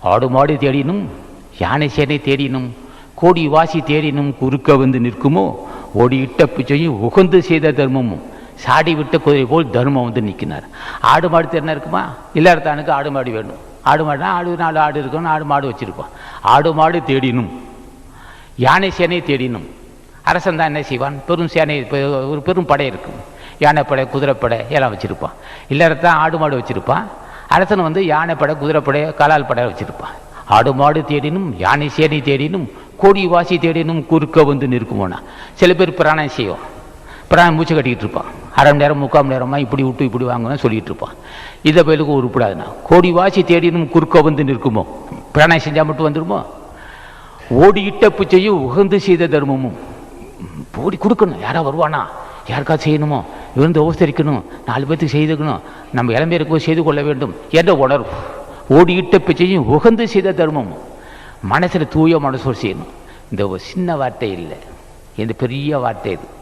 ஆடு மாடு தேடினும் யானை சேனை தேடினும் கோடி வாசி தேடினும் குறுக்க வந்து நிற்குமோ? ஓடி இட்ட பிச்சையும் உகந்து செய்த தர்மமும் சாடி விட்ட குதிரை போல் தர்மம் வந்து நிற்கினார். ஆடு மாடு தேடினா இருக்குமா? இல்லாதத்தானுக்கு ஆடு மாடு வேணும். ஆடு மாடுனா ஆடு நாலு ஆடு இருக்கணும் ஆடு மாடு வச்சுருப்பான் ஆடு மாடு தேடினும் யானை சேனை தேடினும் அரசன் தான் என்ன செய்வான்? பெரும் சேனை பெ- ஒரு பெரும் படை இருக்கும். யானைப்படை குதிரைப்படை எல்லாம் வச்சுருப்பான். இல்லறத்தான் ஆடு மாடு வச்சுருப்பான். அரசன் வந்து யானைப்படை குதிரைப்படை காலால் படை வச்சுருப்பான். ஆடு மாடு தேடினும் யானை சேனை தேடினும் கோடி வாசி தேடினும் குறுக்க வந்து நிற்குமோனா சில பேர் பிராணம் செய்வோம் பிராணம் மூச்சு கட்டிக்கிட்டு இருப்பான். அரை மணி நேரம் முக்கால் மணி நேரமாக இப்படி விட்டு இப்படி வாங்கன்னு சொல்லிட்டு இருப்பான். இதை பயிலுக்கு உருப்படாதுண்ணா. கோடி வாசி தேடினும் குறுக்க வந்து நிற்குமோ? பிராணம் செஞ்சால் மட்டும் வந்துடுமோ? ஓடியிட்ட பிச்சையும் உகந்து செய்த தர்மமும். ஓடி கொடுக்கணும். யாரா வருவானா? யாருக்கா செய்யணுமோ? இருந்து உபசரிக்கணும் நாலு பேர்த்துக்கு செய்துக்கணும். நம்ம இளம்பேருக்கு செய்து கொள்ள வேண்டும் என்ற உணர்வு. ஓடியிட்ட பிச்சையும் உகந்து செய்த தர்மம். மனசில் தூய மனசோடு செய்யணும். இந்த ஒரு சின்ன வார்த்தை இல்லை. இந்த பெரிய வார்த்தை இது.